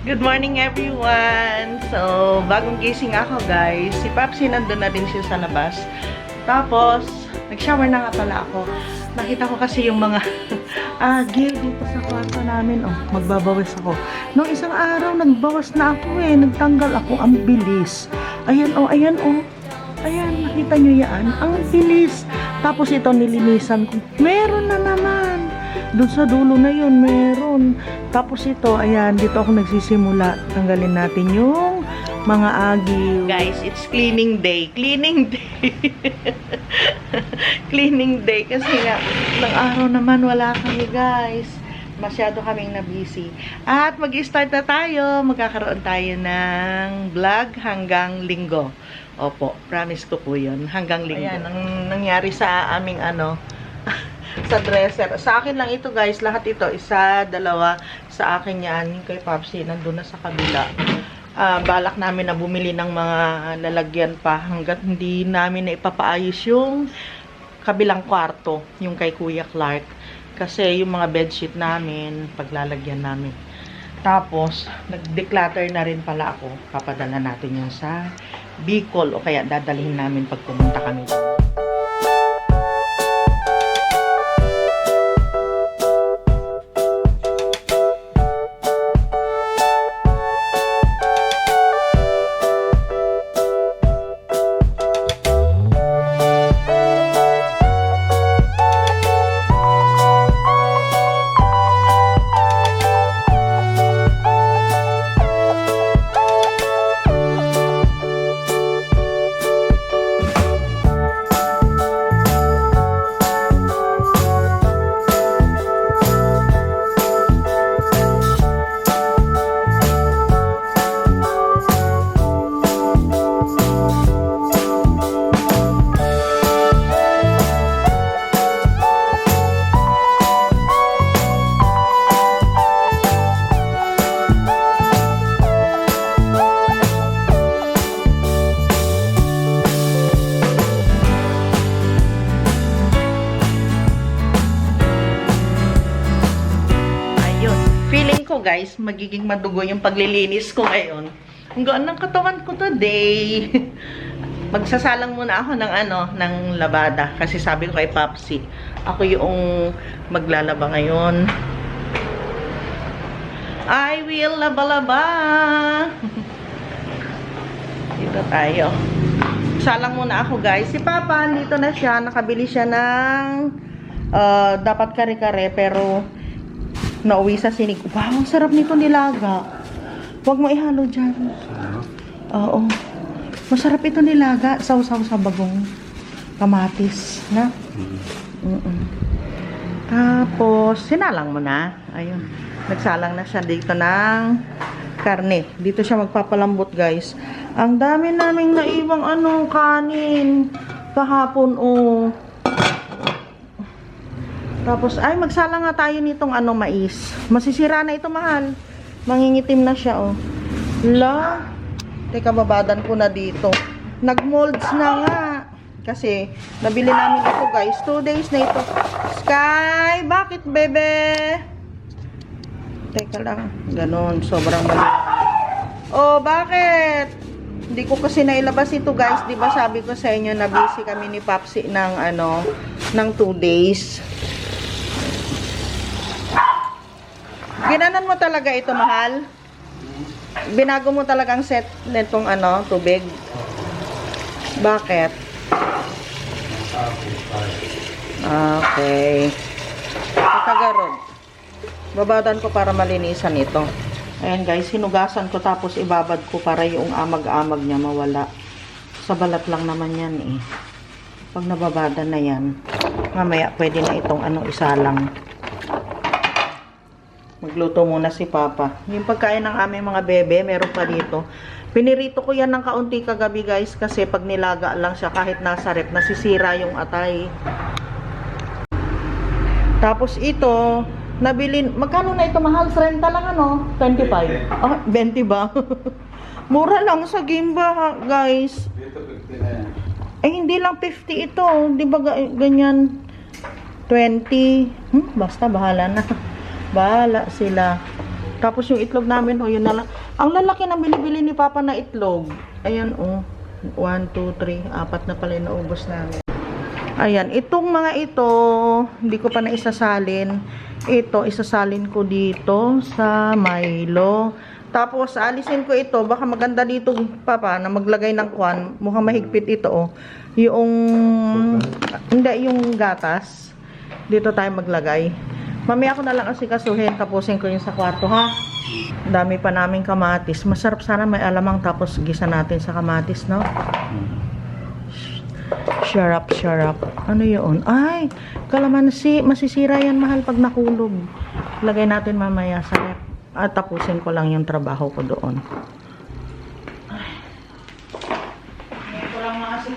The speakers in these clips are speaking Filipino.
Good morning everyone! So, bagong gising ako guys. Si Papsi nandun na din siya sa labas. Tapos, nag-shower na nga pala ako. Nakita ko kasi yung mga agil dito sa kwarto namin. Oh, magbabawas ako. Nung isang araw, nagbawas na ako eh. Nagtanggal ako. Ang bilis. Ayan oh, ayan oh. Ayan, nakita nyo yan? Ang bilis. Tapos ito nilinisan ko. Meron na naman. Doon sa dulo na yun, meron. Tapos ito, ayan, dito ako nagsisimula. Tanggalin natin yung mga agiw. Guys, it's cleaning day. Cleaning day. cleaning day. Kasi nga, ng araw naman wala kami, guys. Masyado kaming na-busy. At mag-start na tayo. Magkakaroon tayo ng vlog hanggang linggo. Opo, promise ko po yun. Hanggang linggo. Ayan, ang nangyari sa aming ano, sa dresser. Sa akin lang ito guys, lahat ito, isa, dalawa, sa akin yan, yung kay Popsi, nandun na sa kabila. Ah, balak namin na bumili ng mga lalagyan pa hanggat hindi namin na ipapaayos yung kabilang kwarto, yung kay Kuya Clark. Kasi yung mga bedsheet namin, paglalagyan namin. Tapos, nag-declutter na rin pala ako. Papadala natin yung sa Bicol o kaya dadalhin namin pag pumunta kami Guys, magiging madugo yung paglilinis ko ngayon. Ang gaan ng katawan ko today. Magsasalang muna ako ng ano, ng labada. Kasi sabi ko kay Papsi, ako yung maglalaba ngayon. I will laba-laba. Dito tayo. Salang muna ako guys. Si Papa, dito na siya. Nakabili siya ng ah, dapat kare-kare pero nauwi sa sinig. Wow, sarap nito nilaga. Huwag mo ihalo dyan. Oo. Masarap ito nilaga. Sausaw sa bagong kamatis. Na? Mm Tapos, sinalang mo na. Ayun. Nagsalang na siya dito ng karne. Dito siya magpapalambot, guys. Ang dami naming naiwang ano, kanin. Kahapon, oh. Tapos, ay, magsala nga tayo nitong ano, mais. Masisira na ito, mahal. Mangingitim na siya, oh. La. Teka, babadan ko na dito. Nagmolds na nga. Kasi, nabili namin ito, guys. Two days na ito. Sky, bakit, bebe? Teka lang. Ganon, sobrang mali. Oh, bakit? Hindi ko kasi nailabas ito, guys. Di ba sabi ko sa inyo na busy kami ni Papsi ng ano, ng two days. Ginanan mo talaga ito, mahal? Binago mo talagang set nitong ano, tubig? Bakit? Okay. Pagkagarod. Babadan ko para malinisan ito. Ayan guys, hinugasan ko tapos ibabad ko para yung amag-amag niya mawala. Sa balat lang naman yan eh. Pag nababadan na yan, mamaya pwede na itong ano isalang. Magluto muna si Papa. Yung pagkain ng aming mga bebe, meron pa dito. Pinirito ko yan ng kaunti kagabi guys kasi pag nilaga lang siya kahit nasa rep, nasisira yung atay. Tapos ito, nabili, magkano na ito mahal? 30 lang ano? 25? Oh, 20 ba? Mura lang sa Gimba ha, guys. Dito, 50 na yan. Eh, hindi lang 50 ito. Di ba ga- ganyan? 20. Hmm, basta, bahala na. Bahala sila. Tapos yung itlog namin, oh, yun na lang. Ang lalaki na binibili ni Papa na itlog. Ayan, oh. 1, 2, 3, apat na pala yung naubos namin. Ayan, itong mga ito, hindi ko pa naisasalin. Ito, isasalin ko dito sa Milo. Tapos, alisin ko ito. Baka maganda dito, Papa, na maglagay ng kwan. Mukhang mahigpit ito, oh. Yung, hindi, yung gatas. Dito tayo maglagay. Mamaya ko na lang asikasuhin. Tapusin ko yung sa kwarto, ha? Dami pa naming kamatis. Masarap sana may alamang tapos gisa natin sa kamatis, no? Sharap, sharap. Ano yun? Ay, kalamansi. Masisira yan mahal pag nakulog. Lagay natin mamaya sa rep. At tapusin ko lang yung trabaho ko doon. Ngayon ko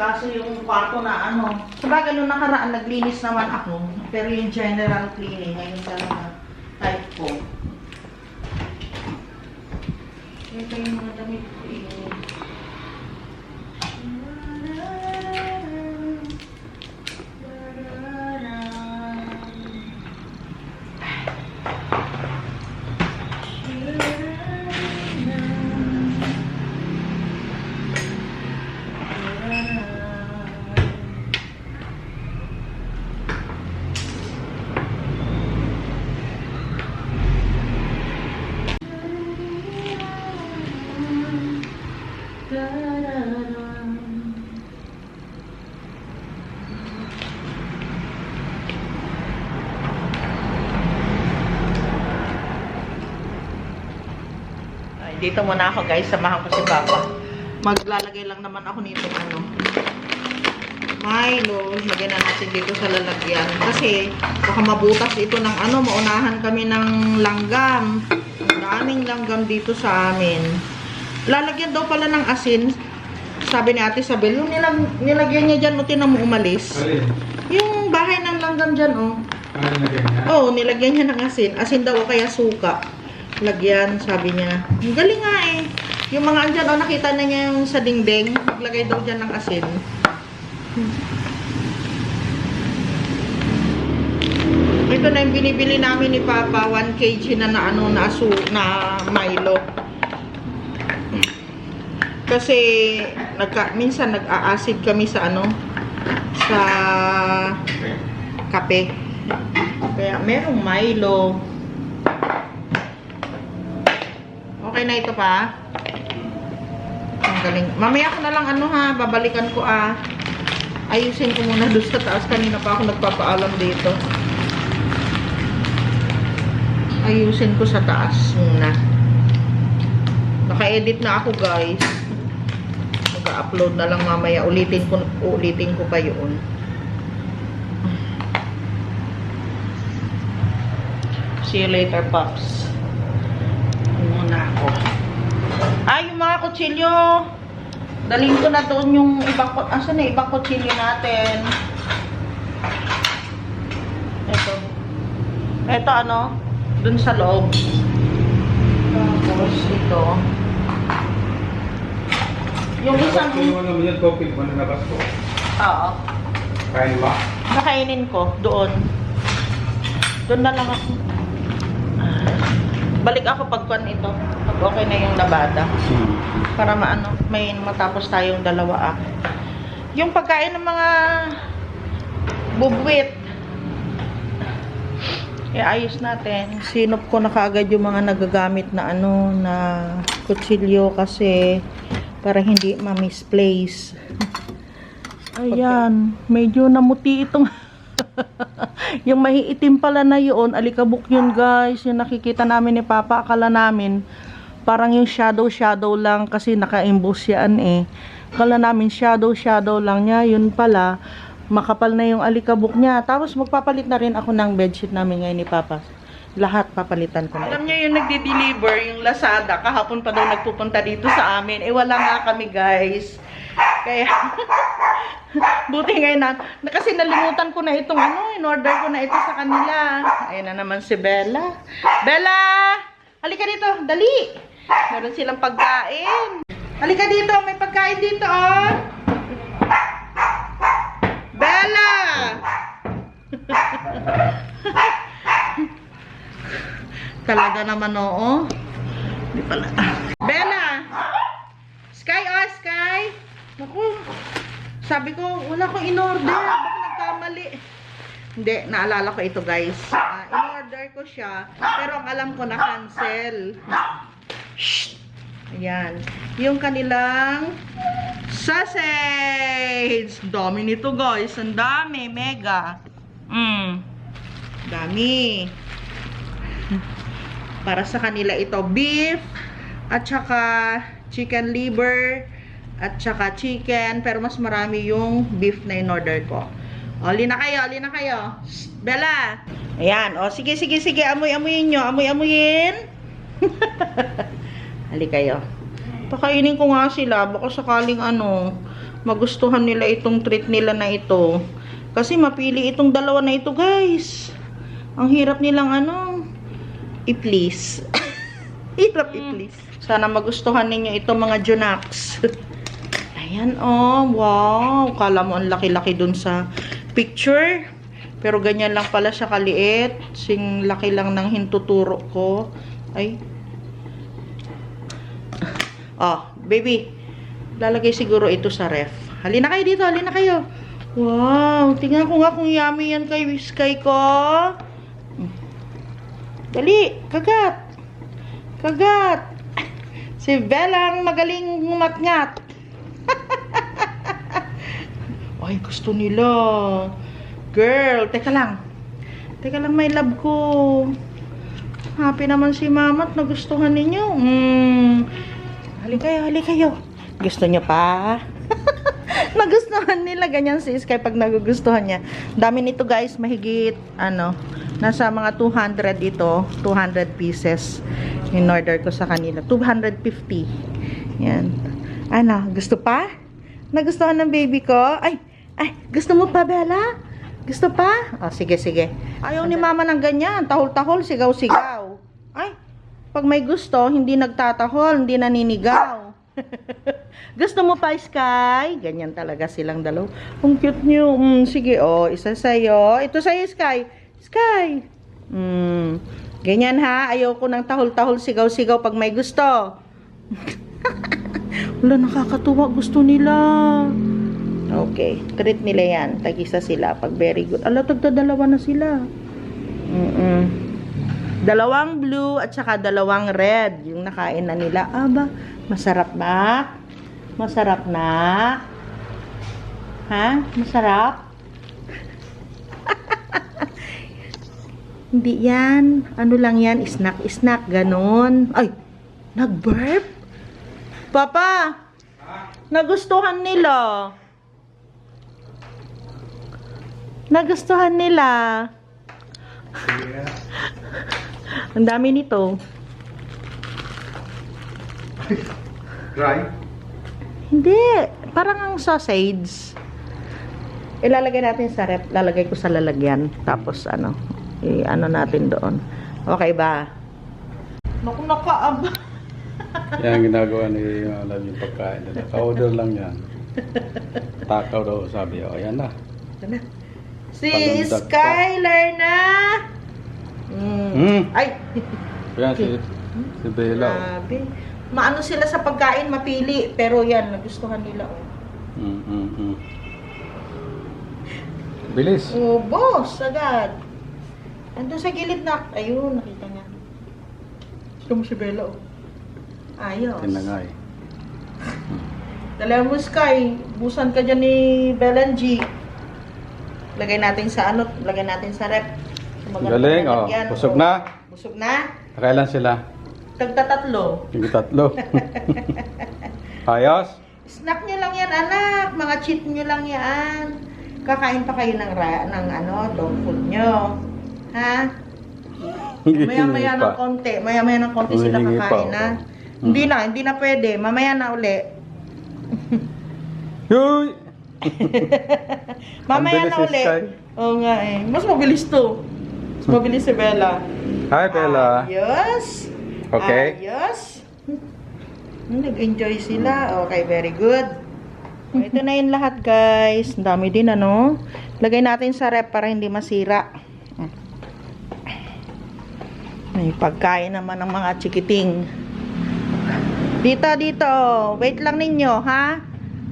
maasikaso yung kwarto na ano. Sabagay nung nakaraan, naglinis naman ako. Pero yung general cleaning, ngayon talaga type ko. Ito yung mga damit ko. Dito muna ako guys, samahan ko si Papa. Maglalagay lang naman ako nito ano. Milo, lagyan na natin dito sa lalagyan. Kasi baka mabutas ito ng ano, maunahan kami ng langgam. Ang daming langgam dito sa amin. Lalagyan daw pala ng asin. Sabi ni Ate Sabel, yung nilag nilagyan niya dyan, o tinan mo umalis. Alin? Yung bahay ng langgam dyan, oh. Ano? Oo, oh, nilagyan niya ng asin. Asin daw o kaya suka. Lagyan, sabi niya. Ang galing nga eh. Yung mga andyan, oh, nakita na niya yung sa dingding. Maglagay daw dyan ng asin. Ito na yung binibili namin ni Papa. 1 kg na na ano, na, asu, na Milo. Kasi, nagka, minsan nag-a-acid kami sa ano, sa kape. Kaya merong Milo. Okay na ito pa. Ang galing. Mamaya ko na lang ano ha, babalikan ko ah. Ayusin ko muna doon sa taas. Kanina pa ako nagpapaalam dito. Ayusin ko sa taas muna. Naka-edit na ako guys. Mag-upload na lang mamaya. Ulitin ko, ulitin ko pa yun. See you later, Pops. Muna ako. Ay, yung mga kutsilyo. Daling ko na doon yung ibang, asan na ibang kutsilyo natin? Ito. Ito ano? Doon sa loob. Tapos ito. Yung isang... Yung ano mo yan, topic mo na labas ko. Oo. Kain ba? Nakainin ko doon. Doon na lang ako. Balik ako pag kwan ito. Pag okay na yung labada. Para maano, may matapos tayong dalawa ah. Yung pagkain ng mga bubwit. Eh, ayos natin. Sinop ko na kaagad yung mga nagagamit na ano, na kutsilyo kasi para hindi ma-misplace. Ayan, medyo namuti itong yung mahiitim pala na yun, alikabok yun guys, yung nakikita namin ni Papa, akala namin parang yung shadow shadow lang kasi naka-emboss yan eh. Akala namin shadow shadow lang niya, yun pala makapal na yung alikabok niya. Tapos magpapalit na rin ako ng bedsheet namin ngayon ni Papa. Lahat papalitan ko na. Alam niyo yung nagde-deliver, yung Lazada, kahapon pa daw nagpupunta dito sa amin. Eh wala nga kami guys. Kaya, buti ngayon na, kasi nalimutan ko na itong ano, in-order ko na ito sa kanila. Ayan na naman si Bella. Bella! Halika dito, dali! Meron silang pagkain. Halika dito, may pagkain dito, oh! Bella! talaga naman, oo. Di pala. Bella! Sky, oh, Sky! Naku, sabi ko, wala akong in-order. Baka nagkamali. Hindi, naalala ko ito, guys. Ah, in-order ko siya, pero ang alam ko na cancel. Shh! Ayan. Yung kanilang sausage. Dami nito, guys. Ang dami. Mega. Mm. Dami. Para sa kanila ito, beef, at saka chicken liver, at saka chicken, pero mas marami yung beef na in-order ko. O, na kayo, na kayo. Shh, Bella. Ayan, o, sige, sige, sige, amoy-amoyin nyo, amoy-amoyin. Hali kayo. Pakainin ko nga sila, baka sakaling ano, magustuhan nila itong treat nila na ito. Kasi mapili itong dalawa na ito, guys. Ang hirap nilang ano, i-please. hirap i-please. Sana magustuhan ninyo itong mga Junax. Ayan, oh, wow. Kala mo ang laki-laki dun sa picture. Pero ganyan lang pala siya kaliit. Sing laki lang ng hintuturo ko. Ay. Oh, baby. Lalagay siguro ito sa ref. Halina kayo dito, halina kayo. Wow, tingnan ko nga kung yummy yan kay Sky ko. Dali, kagat. Kagat. Si Bella ang magaling ngumatngat. Ay, gusto nila. Girl, teka lang. Teka lang, my love ko. Happy naman si mama at nagustuhan ninyo. Hmm. Halik kayo, halik kayo. Gusto niyo pa? nagustuhan nila ganyan si Sky pag nagugustuhan niya. Dami nito guys, mahigit ano, nasa mga 200 ito, 200 pieces in order ko sa kanila. 250. Yan. Ano, gusto pa? Nagustuhan ng baby ko? Ay, ay, gusto mo pa, Bella? Gusto pa? Oh, sige, sige. Ayaw ni mama ng ganyan. Tahol-tahol, sigaw-sigaw. Ay, pag may gusto, hindi nagtatahol, hindi naninigaw. gusto mo pa, Sky? Ganyan talaga silang dalaw. Ang cute niyo. Mm, sige, oh, isa sa'yo. Ito sa'yo, Sky. Sky. Mm, ganyan ha. Ayoko ng tahol-tahol, sigaw-sigaw pag may gusto. Wala, nakakatuwa. Gusto nila. Okay. Treat nila yan. Tag-isa sila. Pag very good. Ala, tagdadalawa na sila. Mm-mm. Dalawang blue at saka dalawang red. Yung nakain na nila. Aba, masarap ba? Masarap na? Ha? Masarap? Hindi yan. Ano lang yan? Snack, snack. Ganon. Ay, nag-burp? Papa, nagustuhan nila. Nagustuhan nila. Ang dami nito. Dry? Hindi. Parang ang sausage. Ilalagay natin sa rep. Lalagay ko sa lalagyan. Tapos ano. I-ano natin doon. Okay ba? Naku, nakaaba. Yan ang ginagawa ni alam yung pagkain nila. Ka-order lang yan. Takaw daw sabi. O, yan na. Ano? Si Palundag pa. Na. Mm. Hmm. Ay, Yan si, si Bella. oh. grabe. Maano sila sa pagkain, mapili. Pero yan, nagustuhan nila. Oh. Mm, mm, mm. Bilis. Oh, boss, agad. Andun sa gilid na. Ayun, nakita niya. Gusto mo si Bella, oh. Ayos. Tinangay. Dala mo, Sky. Busan ka dyan ni Bella G. Lagay natin sa ano, lagay natin sa rep. Magandang Galing, oh. Busog oh. na. Busog na. Nakailan sila? Tagtatatlo. Yung tatlo. Ayos? Snack nyo lang yan, anak. Mga cheat nyo lang yan. Kakain pa kayo ng, ra- ng ano, dog food nyo. Ha? Maya-maya ng konti. Maya-maya ng konti sila kakain na. Mm. Hindi na, hindi na pwede. Mamaya na uli. Yuy! Mamaya na uli. Oo nga eh. Mas mabilis to. Mas mabilis si Bella. Hi, Bella. Ayos. Okay. Ayos. Hmm, Nag-enjoy sila. Okay, very good. O, Ito na yung lahat, guys. Ang dami din, ano? Lagay natin sa rep para hindi masira. Hmm. May pagkain naman ng mga chikiting. Dito, dito. Wait lang ninyo, ha?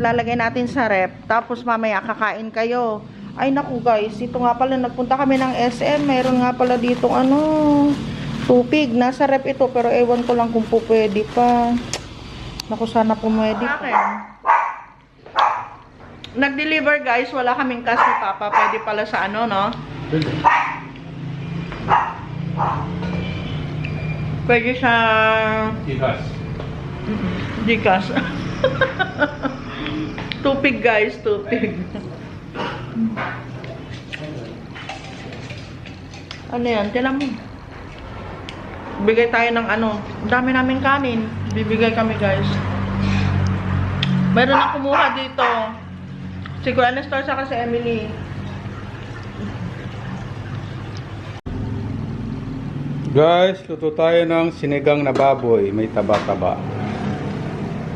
Lalagay natin sa rep. Tapos mamaya kakain kayo. Ay naku guys, ito nga pala nagpunta kami ng SM. Mayroon nga pala dito ano, tupig. Nasa rep ito pero ewan ko lang kung po pwede pa. Naku sana po pwede pa. Nag-deliver guys, wala kaming cash ni Papa. Pwede pala sa ano, no? Pwede. Pwede sa Ikas. Gcash. Tupig guys, tupig. ano yan? Tinan mo. Bigay tayo ng ano. Dami namin kanin. Bibigay kami guys. Meron na kumuha dito. Si Kuya Nestor saka si Emily. Guys, luto tayo ng sinigang na baboy. May taba-taba.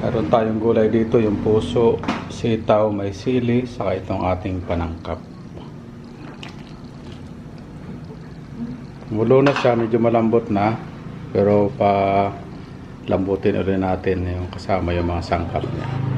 Meron tayong gulay dito, yung puso, sitaw, may sili, saka itong ating panangkap. Mulo na siya, medyo malambot na. Pero pa lambutin ulit natin yung kasama yung mga sangkap niya.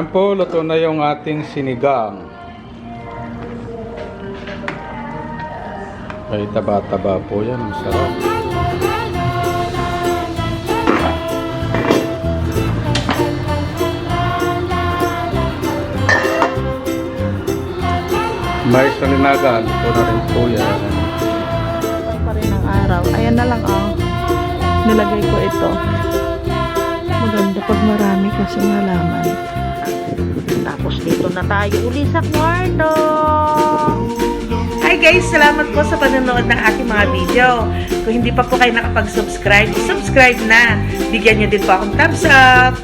Yan po, luto na yung ating sinigang. Ay, taba-taba po yan. Ang sarap. May salinaga. Luto na rin po yan. pa rin ang araw. Ayan na lang oh. Nilagay ko ito. Maganda pag marami kasi nalaman. Tapos dito na tayo uli sa kwarto. Hi guys! Salamat po sa panonood ng ating mga video. Kung hindi pa po kayo nakapag-subscribe, subscribe na. Bigyan niyo din po akong thumbs up.